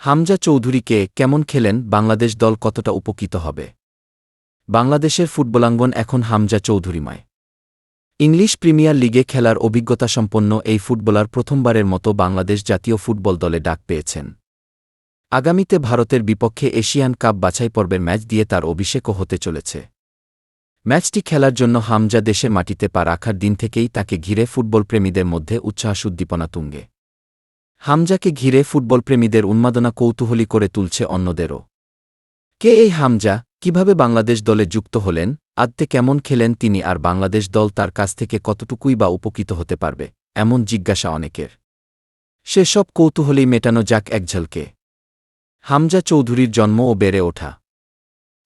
হামজা চৌধুরীকে কেমন খেলেন, বাংলাদেশ দল কতটা উপকৃত হবে? বাংলাদেশের ফুটবলাঙ্গন এখন হামজা চৌধুরীময়। ইংলিশ প্রিমিয়ার লিগে খেলার অভিজ্ঞতা সম্পন্ন এই ফুটবলার প্রথমবারের মতো বাংলাদেশ জাতীয় ফুটবল দলে ডাক পেয়েছেন। আগামীতে ভারতের বিপক্ষে এশিয়ান কাপ বাছাই পর্বের ম্যাচ দিয়ে তার অভিষেকও হতে চলেছে। ম্যাচটি খেলার জন্য হামজা দেশের মাটিতে পা রাখার দিন থেকেই তাকে ঘিরে ফুটবল প্রেমীদের মধ্যে উচ্ছ্বাস, উদ্দীপনা তুঙ্গে। হামজাকে ঘিরে ফুটবলপ্রেমীদের উন্মাদনা কৌতূহলী করে তুলছে অন্যদেরও। কে এই হামজা? কীভাবে বাংলাদেশ দলে যুক্ত হলেন? আদতে কেমন খেলেন তিনি আর বাংলাদেশ দল তার কাছ থেকে কতটুকুই বা উপকৃত হতে পারবে? এমন জিজ্ঞাসা অনেকের। সেসব কৌতূহলী মেটানো যাক একঝলকে হামজা চৌধুরীর জন্ম ও বেড়ে ওঠা।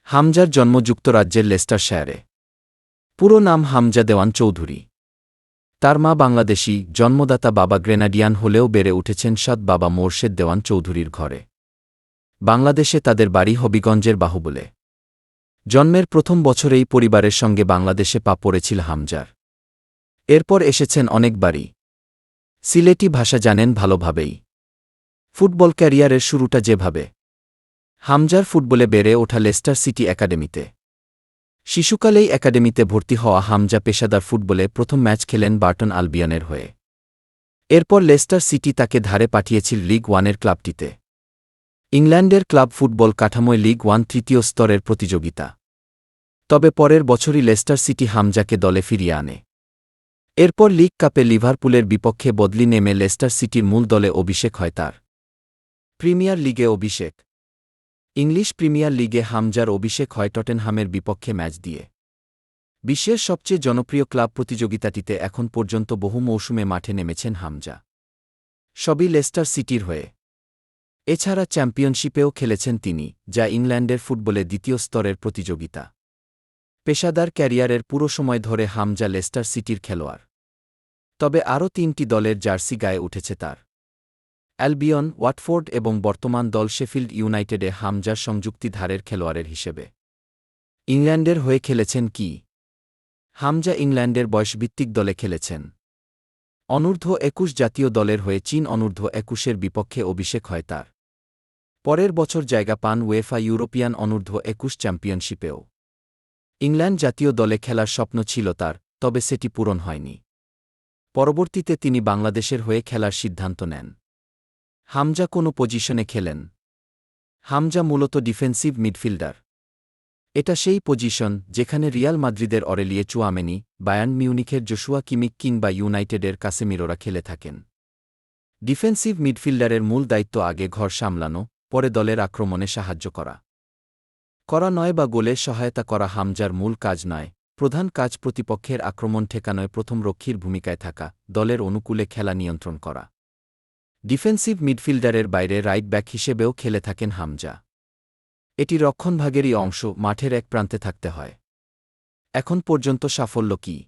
হামজার জন্ম যুক্তরাজ্যের লেস্টার শায়ারে পুরো নাম হামজা দেওয়ান চৌধুরী। তার মা বাংলাদেশি, জন্মদাতা বাবা গ্রেনাডিয়ান হলেও বেড়ে উঠেছেন সৎ বাবা মোর্শেদ দেওয়ান চৌধুরীর ঘরে। বাংলাদেশে তাদের বাড়ি হবিগঞ্জের বাহুবলে। জন্মের প্রথম বছরেই পরিবারের সঙ্গে বাংলাদেশে পা পড়েছিল হামজার। এরপর এসেছেন অনেকবারই সিলেটি ভাষা জানেন ভালোভাবেই। ফুটবল ক্যারিয়ারের শুরুটা যেভাবে। হামজার ফুটবলে বেড়ে ওঠা লেস্টার সিটি একাডেমিতে। শিশুকালেই একাডেমিতে ভর্তি হওয়া হামজা পেশাদার ফুটবলে প্রথম ম্যাচ খেলেন বার্টন আলবিয়নের হয়ে। এরপর লেস্টার সিটি তাকে ধারে পাঠিয়েছিল লিগ ওয়ানের ক্লাবটিতে। ইংল্যান্ডের ক্লাব ফুটবল কাঠামোয় লিগ ওয়ান তৃতীয় স্তরের প্রতিযোগিতা। তবে পরের বছরই লেস্টার সিটি হামজাকে দলে ফিরিয়ে আনে। এরপর লিগ কাপে লিভারপুলের বিপক্ষে বদলি নেমে লেস্টার সিটির মূল দলে অভিষেক হয় তার। প্রিমিয়ার লিগে অভিষেক ইংলিশ প্রিমিয়ার লিগে হামজার অভিষেক হয় টটেনহামের বিপক্ষে ম্যাচ দিয়ে। বিশ্বের সবচেয়ে জনপ্রিয় ক্লাব প্রতিযোগিতাটিতে এখন পর্যন্ত বহু মৌসুমে মাঠে নেমেছেন হামজা। সবই লেস্টার সিটির হয়ে। এছাড়া চ্যাম্পিয়নশিপেও খেলেছেন তিনি, যা ইংল্যান্ডের ফুটবলে দ্বিতীয় স্তরের প্রতিযোগিতা। পেশাদার ক্যারিয়ারের পুরো সময় ধরে হামজা লেস্টার সিটির খেলোয়াড়। তবে আরও তিনটি দলের জার্সি গায়ে উঠেছে তার। অ্যালবিয়ন, ওয়াটফোর্ড এবং বর্তমান দল শেফিল্ড ইউনাইটেডে হামজার সংযুক্তি ধারের খেলোয়াড়ের হিসেবে। ইংল্যান্ডের হয়ে খেলেছেন কি? হামজা ইংল্যান্ডের বয়সভিত্তিক দলে খেলেছেন। অনূর্ধ্ব একুশ জাতীয় দলের হয়ে চীন অনূর্ধ্ব একুশের বিপক্ষে অভিষেক হয় তার। পরের বছর জায়গা পান ওয়েফা ইউরোপিয়ান অনূর্ধ্ব একুশ চ্যাম্পিয়নশিপেও। ইংল্যান্ড জাতীয় দলে খেলার স্বপ্ন ছিল তার, তবে সেটি পূরণ হয়নি। পরবর্তীতে তিনি বাংলাদেশের হয়ে খেলার সিদ্ধান্ত নেন। হামজা কোনো পজিশনে খেলেন। হামজা মূলত ডিফেন্সিভ মিডফিল্ডার। এটা সেই পজিশন যেখানে রিয়াল মাদ্রিদের অরেলিয়ে চুয়ামেনি বায়ান মিউনিখের জোশুয়া কিমিক কিংবা ইউনাইটেডের কাসেমিরোরা খেলে থাকেন। ডিফেন্সিভ মিডফিল্ডারের মূল দায়িত্ব আগে ঘর সামলানো, পরে দলের আক্রমণে সাহায্য করা। করা নয় বা গোলে সহায়তা করা হামজার মূল কাজ নয়, প্রধান কাজ প্রতিপক্ষের আক্রমণ ঠেকানোয় প্রথম রক্ষীর ভূমিকায় থাকা, দলের অনুকূলে খেলা নিয়ন্ত্রণ করা। ডিফেন্সিভ মিডফিল্ডারের বাইরে রাইট ব্যাক হিসেবেও খেলে থাকেন হামজা। এটি রক্ষণভাগেরই অংশ, মাঠের এক প্রান্তে থাকতে হয়। এখন পর্যন্ত সাফল্য কি?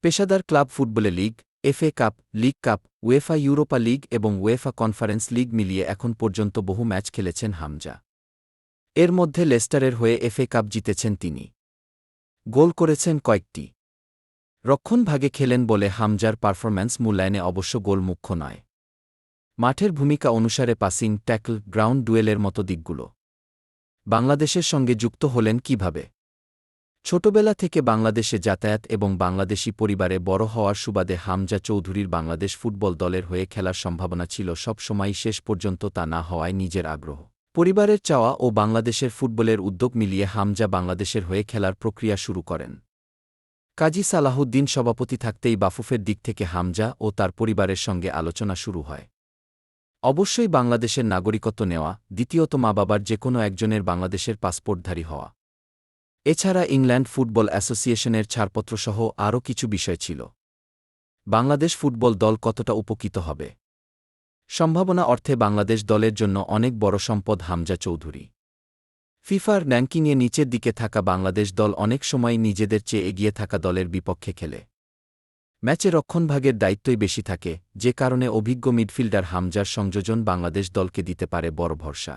পেশাদার ক্লাব ফুটবলে league, FA cup, league cup UEFA Europa league এবং ওয়েফা কনফারেন্স লিগ মিলিয়ে এখন পর্যন্ত বহু ম্যাচ খেলেছেন হামজা। এর মধ্যে লেস্টারের হয়ে এফএ কাপ জিতেছেন তিনি। গোল করেছেন কয়েকটি। রক্ষণভাগে খেলেন বলে হামজার পারফরম্যান্স মূল্যায়নে অবশ্য গোল মুখ্য নয়। মাঠের ভূমিকা অনুসারে পাসিং, ট্যাকল, গ্রাউন্ড ডুয়েলের মতো দিকগুলো। বাংলাদেশের সঙ্গে যুক্ত হলেন কীভাবে? ছোটবেলা থেকে বাংলাদেশে যাতায়াত এবং বাংলাদেশি পরিবারে বড় হওয়ার সুবাদে হামজা চৌধুরীর বাংলাদেশ ফুটবল দলের হয়ে খেলার সম্ভাবনা ছিল সব সময় শেষ পর্যন্ত তা না হওয়ায় নিজের আগ্রহ। পরিবারের চাওয়া ও বাংলাদেশের ফুটবলের উদ্যোগ মিলিয়ে হামজা বাংলাদেশের হয়ে খেলার প্রক্রিয়া শুরু করেন। কাজী সালাহুদ্দিন সভাপতি থাকতেই বাফুফের দিক থেকে হামজা ও তার পরিবারের সঙ্গে আলোচনা শুরু হয়। অবশ্যই বাংলাদেশের নাগরিকত্ব নেওয়া, দ্বিতীয়ত মা বাবার যে কোনো একজনের বাংলাদেশের পাসপোর্টধারী হওয়া। এছাড়া ইংল্যান্ড ফুটবল অ্যাসোসিয়েশনের ছাড়পত্রসহ আরও কিছু বিষয় ছিল। বাংলাদেশ ফুটবল দল কতটা উপকৃত হবে? সম্ভাবনা অর্থে বাংলাদেশ দলের জন্য অনেক বড় সম্পদ হামজা চৌধুরী। ফিফার র্যাঙ্কিংয়ে নিচের দিকে থাকা বাংলাদেশ দল অনেক সময় নিজেদের চেয়ে এগিয়ে থাকা দলের বিপক্ষে খেলে। ম্যাচে রক্ষণভাগের দায়িত্বই বেশি থাকে, যে কারণে অভিজ্ঞ মিডফিল্ডার হামজার সংযোজন বাংলাদেশ দলকে দিতে পারে বড় ভরসা।